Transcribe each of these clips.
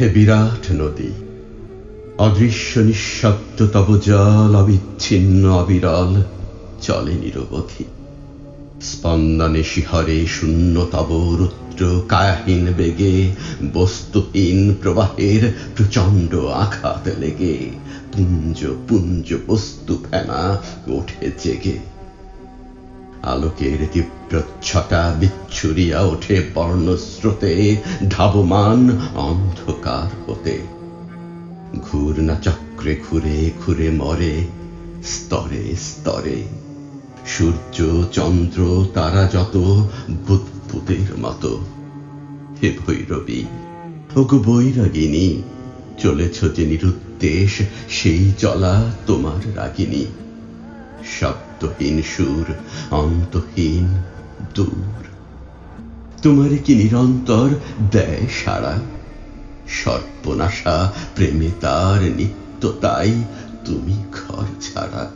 হে বিরাট নদী, অদৃশ্য নিঃশব্দ তব জল অবিচ্ছিন্ন অবিরল, চলে নিরবধি। স্পন্দনে শিহরে শূন্য তব রুদ্র কায়াহীন বেগে বস্তুহীন প্রবাহের প্রচণ্ড আঘাত লেগে, পুঞ্জ পুঞ্জ বস্তু ফেনা ওঠে জেগে। আলোকের তীব্র ছটা বিচ্ছুরিয়া ওঠে বর্ণস্রোতে, ধাবমান অন্ধকার হতে। ঘূর্ণা চক্রে ঘুরে ঘুরে মরে, স্তরে স্তরে। সূর্য, চন্দ্র, তারা যত বুদ্বুদের মতো। হে ভৈরবী, ওগো বৈরাগিনী, চলেছ যে নিরুদ্দেশ, সেই চলা তোমার রাগিনী। শব্দহীন সুর, অন্তহীন দূর। তোমার কি নিরন্তর দেয় সারা সর্বনাশা প্রেমে তার নিত্য তাই তুমি ঘর ছাড়া।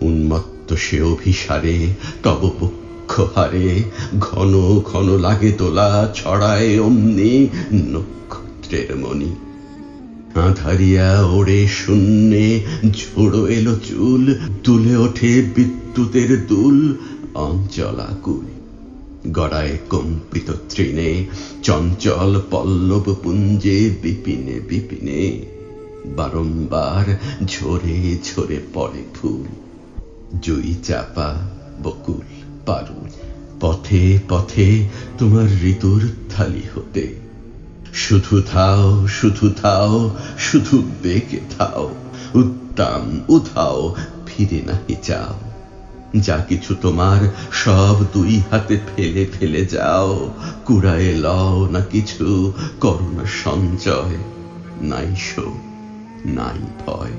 উন্মত্ত সে অভিসারে, তব পক্ষ হারে, ঘন ঘন লাগে তোলা ছড়ায় অমনি নক্ষত্রের মণি। আধারিয়া ওড়ে শূন্যে ঝোড়ো এলো চুল তুলে ওঠে বিদ্যুতের দুল, অঞ্চলাকুল। গড়ায় কম্পিত তৃণে, চঞ্চল পল্লব পুঞ্জে, বিপিনে বিপিনে বারংবার ঝরে ঝরে পড়ে ফুল। জুই চাপা বকুল পারুল, পথে পথে তোমার ঋতুর থালি হতে। শুধু থাও শুধু থাও, শুধু বেগে থাও, উত্তাম উধাও, ফিরে নাহি চাও যা কিছু তোমার, সব দুই হাতে ফেলে ফেলে যাও। কুড়ায়ে লও না কিছু, করোনা সঞ্চয়, নাই শোক, নাই ভয়।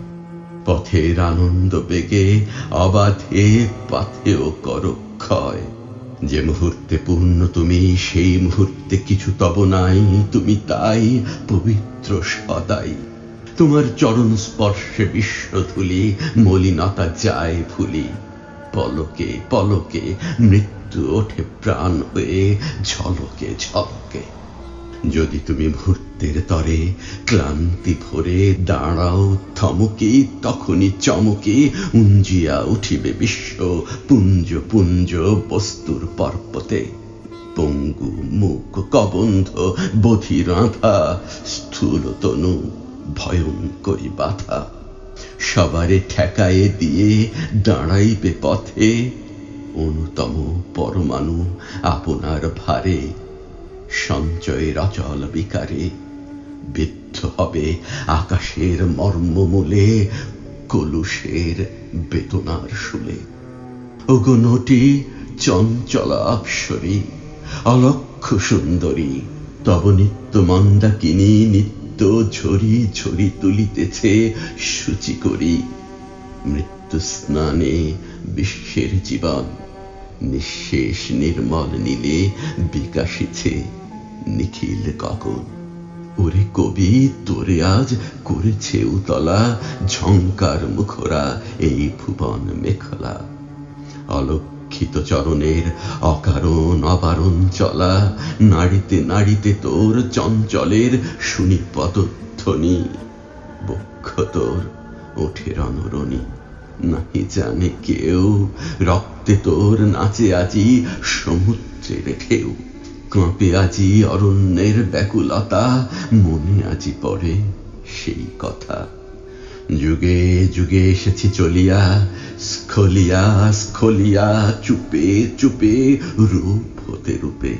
পথের আনন্দ বেগে, অবাধে পাথেও কর ক্ষয়। যে মুহূর্তে পূর্ণ তুমি, সেই মুহূর্তে কিছু তব নাই, তুমি তাই পবিত্র সদাই। তোমার চরণ স্পর্শে বিশ্ব বিশ্বধুলি মলিনতা যায় ভুলি। পলকে পলকে মৃত্যু ওঠে প্রাণ হয়ে, ঝলকে ঝলকে। যদি তুমি মুহূর্তের তরে ক্লান্তি ভরে দাঁড়াও থমকে, তখনই চমকে, উঞ্জিয়া উঠিবে বিশ্ব পুঞ্জ পুঞ্জ বস্তুর পর্বতে। পঙ্গু, মুখ, কবন্ধ বধির আধা স্থূল তনু, ভয়ঙ্করী বাধা। সবারে ঠেকায়ে দিয়ে দাঁড়াইবে পথে। অনুতম পরমাণু, আপনার ভারে সঞ্চয়ের অচল বিকারে, বিদ্ধ হবে আকাশের মর্মমূলে, কলুষের বেতনার শুলে ওগো নটি চঞ্চলা অপসরী, অলক্ষ সুন্দরী, তব নিত্য মন্দাকিনী নিত্য ঝরি ঝরি তুলিতেছে সূচি করি মৃত্যু স্নানে বিশ্বের জীবন, নিঃশেষ নির্মল নীলে বিকাশিছে নিখিল গগন ওরে কবি, তোরে আজ করেছে উতলা ঝঙ্কার মুখরা এই ভুবন মেখলা। অলক্ষিত চরণের অকারণ অবারণ চলা, নাড়িতে নাড়িতে তোর চঞ্চলের শুনি পদধ্বনি বক্ষ তোর ওঠে রণরণী, নাহি জানে কেউ, রক্তে তোর নাচে আজি সমুদ্রের ঢেউ। কাঁপে আজি অরণ্যের ব্যাকুলতা মনে আজি পড়ে সেই কথা। যুগে যুগে এসেছি চলিয়া, স্খলিয়া স্খলিয়া, চুপে চুপে, রূপ হতে রূপে,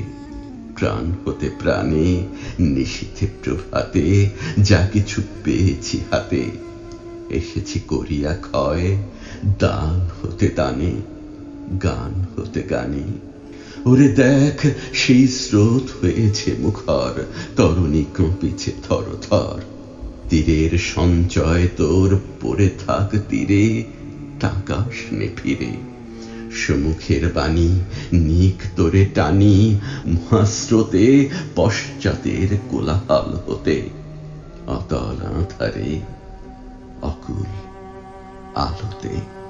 প্রাণ হতে প্রাণে, নিশীথে প্রভাতে, যা কিছু পেয়েছি হাতে, এসেছি করিয়া ক্ষয়, দান হতে দানে, গান হতে গানে। ওরে দেখ, সেই স্রোত হয়েছে মুখর। তরুণী কঁপিছে থর থর তীরের সঞ্চয় তোর পড়ে থাক তীরে তাকাস নে ফিরে। সমুখের বাণী নিক তোরে টানি, মহাস্রোতে পশ্চাতের কোলাহল হতে। অতল আধারে অকুল আলোতে।